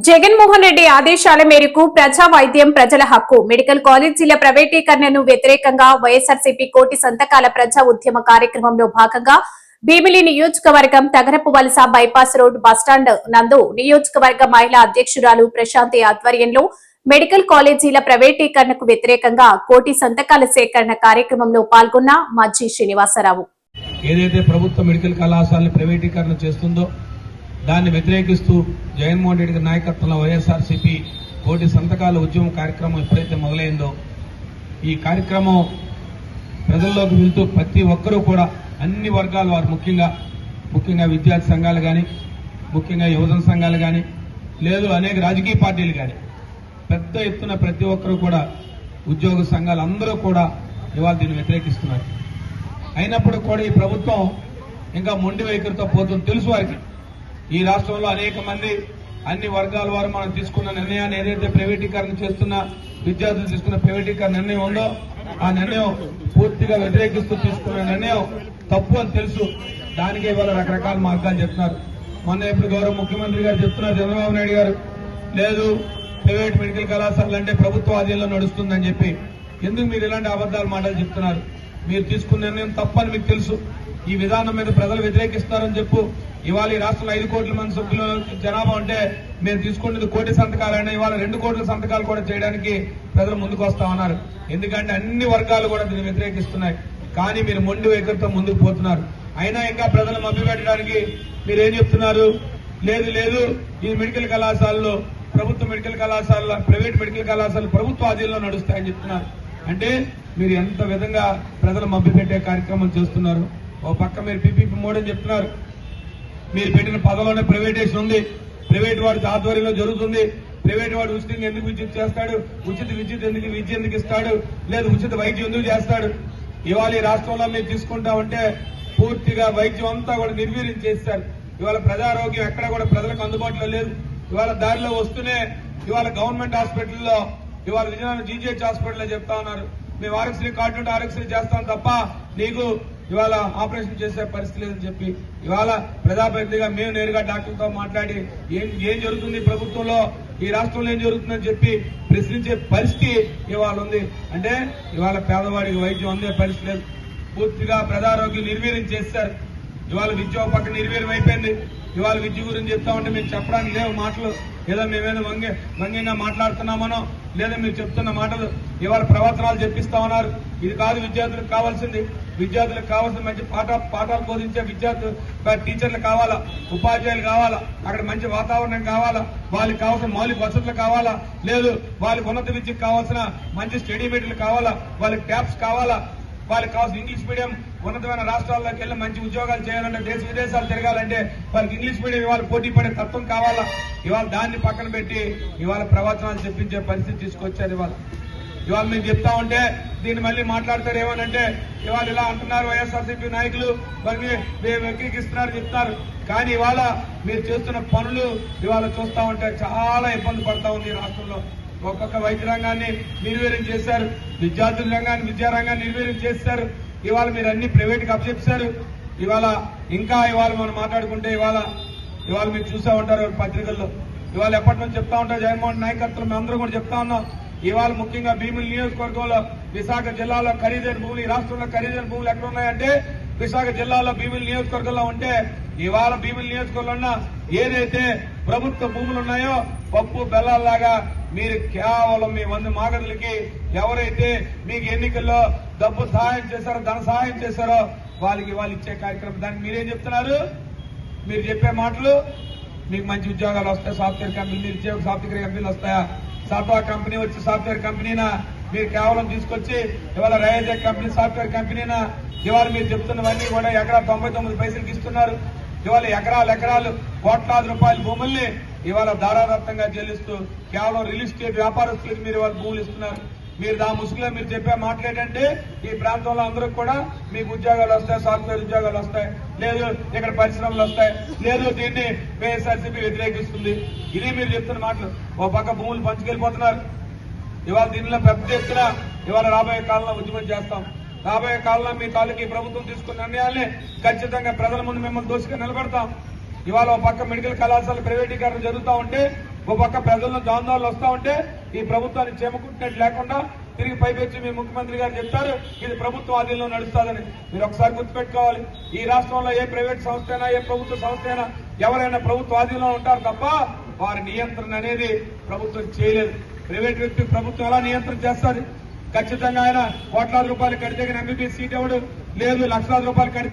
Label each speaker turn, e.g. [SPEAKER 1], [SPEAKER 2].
[SPEAKER 1] జగన్మోహన్ రెడ్డి ఆదేశాల మేరకు ప్రజా వైద్యం ప్రజల హక్కు మెడికల్ కాలేజీల ప్రైవేటీకరణను వ్యతిరేకంగా వైఎస్ఆర్సీపీ కోటి సంతకాల ప్రజా ఉద్యమ కార్యక్రమంలో భాగంగా భీమిలి నియోజకవర్గం తగరపు వలస బైపాస్ రోడ్ బస్టాండ్ నందు నియోజకవర్గ మహిళా అధ్యక్షురాలు ప్రశాంతి ఆధ్వర్యంలో మెడికల్ కాలేజీల ప్రైవేటీకరణకు వ్యతిరేకంగా కోటి సంతకాల సేకరణ కార్యక్రమంలో పాల్గొన్న మజ్జి శ్రీనివాసరావు.
[SPEAKER 2] ఏదైతే ప్రభుత్వ మెడికల్ కళాశాలను ప్రైవేటీకరణ చేస్తుందో దాన్ని వ్యతిరేకిస్తూ జగన్మోహన్ రెడ్డి గారి నాయకత్వంలో వైఎస్ఆర్సీపీ కోటి సంతకాల ఉద్యమ కార్యక్రమం ఎప్పుడైతే మొదలైందో ఈ కార్యక్రమం ప్రజల్లోకి వెళ్తూ ప్రతి ఒక్కరూ కూడా అన్ని వర్గాల వారు ముఖ్యంగా ముఖ్యంగా విద్యార్థి సంఘాలు కానీ ముఖ్యంగా యువజన సంఘాలు కానీ లేదు అనేక రాజకీయ పార్టీలు కానీ పెద్ద ఎత్తున ప్రతి ఒక్కరూ కూడా ఉద్యోగ సంఘాలు అందరూ కూడా ఇవాళ దీన్ని వ్యతిరేకిస్తున్నారు. అయినప్పుడు కూడా ఈ ప్రభుత్వం ఇంకా మొండి వైఖరితో పోతుంది తెలుసు వారికి. ఈ రాష్ట్రంలో అనేక మంది అన్ని వర్గాల వారు మనం తీసుకున్న నిర్ణయాన్ని ఏదైతే ప్రైవేటీకరణ చేస్తున్న విద్యార్థులు తీసుకున్న ప్రైవేటీకరణ నిర్ణయం ఉందో ఆ నిర్ణయం పూర్తిగా వ్యతిరేకిస్తూ తీసుకున్న నిర్ణయం తప్పు అని తెలుసు. దానికే ఇవాళ రకరకాల మార్గాలు చెప్తున్నారు. మొన్న ఇప్పుడు గౌరవ ముఖ్యమంత్రి గారు చెప్తున్నారు చంద్రబాబు నాయుడు గారు లేదు ప్రైవేట్ మెడికల్ కళాశాలలు అంటే ప్రభుత్వ ఆధీనంలో నడుస్తుందని చెప్పి. ఎందుకు మీరు ఇలాంటి అబద్దాలు మాటలు చెప్తున్నారు? మీరు తీసుకున్న నిర్ణయం తప్పని మీకు తెలుసు. ఈ విధానం మీద ప్రజలు వ్యతిరేకిస్తారని చెప్పు. ఇవాళ ఈ రాష్ట్రంలో ఐదు కోట్ల మంది సభ్యులు జనాభా ఉంటే మేము తీసుకున్నది కోటి సంతకాలైనా ఇవాళ రెండు కోట్ల సంతకాలు కూడా చేయడానికి ప్రజలు ముందుకు వస్తా ఉన్నారు. ఎందుకంటే అన్ని వర్గాలు కూడా దీన్ని వ్యతిరేకిస్తున్నాయి. కానీ మీరు మొండి వైఖరితో ముందుకు పోతున్నారు. అయినా ఇంకా ప్రజలు మభ్యపెట్టడానికి మీరు ఏం చెప్తున్నారు? లేదు లేదు. ఈ మెడికల్ కళాశాలలో ప్రభుత్వ మెడికల్ కళాశాల ప్రైవేట్ మెడికల్ కళాశాలలు ప్రభుత్వ ఆధీనంలో నడుస్తాయని చెప్తున్నారు. అంటే మీరు ఎంత విధంగా ప్రజలు మభ్యపెట్టే కార్యక్రమం చేస్తున్నారు? ఓ పక్క మీరు పీపీపీ మోడ్ అని చెప్తున్నారు. మీరు పెట్టిన పదవిలోనే ప్రైవేటేషన్ ఉంది. ప్రైవేట్ వాడి ఆధ్వర్యంలో జరుగుతుంది. ప్రైవేట్ వాడు ఉచితంగా ఎందుకు విద్యుత్ చేస్తాడు? ఉచిత విద్యుత్ ఎందుకు విద్య ఎందుకు ఇస్తాడు? లేదు ఉచిత వైద్యం ఎందుకు చేస్తాడు? ఇవాళ ఈ రాష్ట్రంలో మీరు తీసుకుంటా ఉంటే పూర్తిగా వైద్యం అంతా కూడా నిర్వీర్యం చేస్తారు. ఇవాళ ప్రజారోగ్యం ఎక్కడ కూడా ప్రజలకు అందుబాటులో లేదు. ఇవాళ దారిలో వస్తూనే ఇవాళ గవర్నమెంట్ హాస్పిటల్లో ఇవాళ విజయనగరం జీజీహెచ్ హాస్పిటల్లో చెప్తా ఉన్నారు. మేము ఆరోగ్యశ్రీ కార్డు ఉంటే ఆరోగ్యశ్రీ చేస్తాం తప్ప నీకు ఇవాళ ఆపరేషన్ చేసే పరిస్థితి లేదని చెప్పి ఇవాళ ప్రజాప్రతినిధిగా మేము నేరుగా డాక్టర్తో మాట్లాడి ఏం ఏం జరుగుతుంది ప్రభుత్వంలో ఈ రాష్ట్రంలో ఏం జరుగుతుందని చెప్పి ప్రశ్నించే పరిస్థితి ఇవాళ ఉంది. అంటే ఇవాళ పేదవాడికి వైద్యం అందే పరిస్థితి లేదు. పూర్తిగా ప్రజారోగ్యం నిర్వీర్యం చేస్తారు ఇవాళ విద్య ఒక పక్క నిర్వీర్యం అయిపోయింది. ఇవాళ విద్య గురించి చెప్తా ఉంటే మేము చెప్పడానికి లేవు మాటలు. లేదా మేమేదో వంగే వంగంగా మాట్లాడుతున్నామనో లేదా మీరు చెప్తున్న మాటలు ఇవాళ ప్రవర్తనాలు చెప్పిస్తా ఉన్నారు. ఇది కాదు విద్యార్థులకు కావాల్సింది. విద్యార్థులకు కావాల్సిన మంచి పాఠ పాఠాలు బోధించే విద్యార్థులు టీచర్లు కావాలా? ఉపాధ్యాయులు కావాలా? అక్కడ మంచి వాతావరణం కావాలా? వాళ్ళకి కావాల్సిన మౌలిక వసతులు కావాలా? లేదు వాళ్ళకి ఉన్నత విద్యకు కావాల్సిన మంచి స్టడీ మెటీరియల్ కావాలా? వాళ్ళకి ట్యాబ్స్ కావాలా? వాళ్ళకి కావాల్సిన ఇంగ్లీష్ మీడియం ఉన్నతమైన రాష్ట్రాల్లోకి వెళ్ళి మంచి ఉద్యోగాలు చేయాలంటే దేశ విదేశాలు తిరగాలంటే వాళ్ళకి ఇంగ్లీష్ మీడియం ఇవాళ పోటీ పడే తత్వం కావాలా? ఇవాళ దాన్ని పక్కన పెట్టి ఇవాళ ప్రవచనాలు చెప్పించే పరిస్థితి తీసుకొచ్చారు ఇవాళ. ఇవాళ మేము చెప్తా ఉంటే దీన్ని మళ్ళీ మాట్లాడతారు ఏమనంటే ఇవాళ ఇలా అంటున్నారు వైఎస్ఆర్సీపీ నాయకులు మరి మేము వ్యక్తికిస్తున్నారు చెప్తారు. కానీ ఇవాళ మీరు చేస్తున్న పనులు ఇవాళ చూస్తా ఉంటే చాలా ఇబ్బంది పడతా ఉంది రాష్ట్రంలో. రాష్ట్రంలో ఒక్కొక్క వైద్య రంగాన్ని నిర్వీర్యం చేశారు. విద్యార్థుల రంగాన్ని విద్యా రంగాన్ని నిర్వీర్యం చేశారు ఇవాళ మీరు అన్ని ప్రైవేట్కి అప్పచెప్పారు ఇవాళ ఇంకా ఇవాళ మనం మాట్లాడుకుంటే ఇవాళ ఇవాళ మీరు చూసా ఉంటారు పత్రికల్లో. ఇవాళ ఎప్పటి నుంచి చెప్తా ఉంటారు జగన్మోహన్ నాయకత్వం మేము అందరూ కూడా చెప్తా ఉన్నాం. ఇవాళ ముఖ్యంగా భీముల నియోజకవర్గంలో విశాఖ జిల్లాలో ఖరీదైన భూములు ఈ రాష్ట్రంలో ఖరీదైన భూములు ఎక్కడ ఉన్నాయంటే విశాఖ జిల్లాలో భీముల నియోజకవర్గంలో ఉంటే ఇవాళ భీముల నియోజకవర్గంలో ఉన్న ఏదైతే ప్రభుత్వ భూములు ఉన్నాయో పప్పు బెల్లాల్లాగా మీరు కేవలం మీ మంది మాగదులకి ఎవరైతే మీకు ఎన్నికల్లో డబ్బు సహాయం చేశారో ధన సహాయం చేశారో వాళ్ళకి వాళ్ళు ఇచ్చే కార్యక్రమం. దానికి మీరేం చెప్తున్నారు? మీరు చెప్పే మాటలు మీకు మంచి ఉద్యోగాలు వస్తాయి సాఫ్ట్వేర్ కంపెనీ మీరు ఇచ్చే సాఫ్ట్వేర్ కంపెనీలు వస్తాయా? సాఫ్ట్వేర్ కంపెనీ వచ్చి సాఫ్ట్వేర్ కంపెనీనా? మీరు కేవలం తీసుకొచ్చి ఇవాళ రైల్వే కంపెనీ సాఫ్ట్వేర్ కంపెనీనా? ఇవాళ మీరు చెప్తున్నవన్నీ కూడా ఎకరా తొంభై తొమ్మిది పైసలకి ఇస్తున్నారు. ఇవాళ ఎకరాలు ఎకరాలు కోట్లాది రూపాయల భూముల్ని ఇవాళ ధారాదత్తంగా చెల్లిస్తూ కేవలం రియల్ ఎస్టేట్ వ్యాపారస్తులకు మీరు ఇవాళ భూములు ఇస్తున్నారు. మీరు దా ముసుగులో మీరు చెప్పే మాట్లాడంటే ఈ ప్రాంతంలో అందరూ కూడా మీకు ఉద్యోగాలు వస్తాయి సాఫ్ట్వేర్ ఉద్యోగాలు వస్తాయి. లేదు ఇక్కడ పరిశ్రమలు వస్తాయి. లేదు దీన్ని వైఎస్ఆర్సీపీ వ్యతిరేకిస్తుంది. ఇది మీరు చెప్తున్న మాటలు. ఓ పక్క భూములు పంచుకెళ్ళిపోతున్నారు. ఇవాళ దీనిలో పెద్ద ఎత్తున ఇవాళ రాబోయే కాలంలో ఉద్యమం చేస్తాం. రాబోయే కాలంలో మీ తాలూకు ప్రభుత్వం తీసుకున్న నిర్ణయాల్ని ఖచ్చితంగా ప్రజల ముందు మిమ్మల్ని దోషిగా నిలబడతాం. ఇవాళ ఒక పక్క మెడికల్ కళాశాల ప్రైవేటీకరణ జరుగుతూ ఉంటే ఒక పక్క ప్రజల్లో ఆందోళనలు వస్తూ ఉంటే ఈ ప్రభుత్వాన్ని చేమకుంటున్నట్టు లేకుండా తిరిగి పైపెచ్చి మీ ముఖ్యమంత్రి గారు చెప్తారు ఇది ప్రభుత్వ ఆధీనంలో నడుస్తుందని. మీరు ఒకసారి గుర్తుపెట్టుకోవాలి ఈ రాష్ట్రంలో ఏ ప్రైవేట్ సంస్థ అయినా ఏ ప్రభుత్వ సంస్థ అయినా ఎవరైనా ప్రభుత్వ ఆధీనంలో ఉంటారు తప్ప వారి నియంత్రణ అనేది ప్రభుత్వం చేయలేదు. ప్రైవేట్ వ్యక్తి ప్రభుత్వం ఎలా నియంత్రణ చేస్తుంది? ఖచ్చితంగా ఆయన కోట్లాది రూపాయలు కడితే ఎంబీబీ సీట్ ఎవడు? లేదు లక్షలాది రూపాయలు కడితే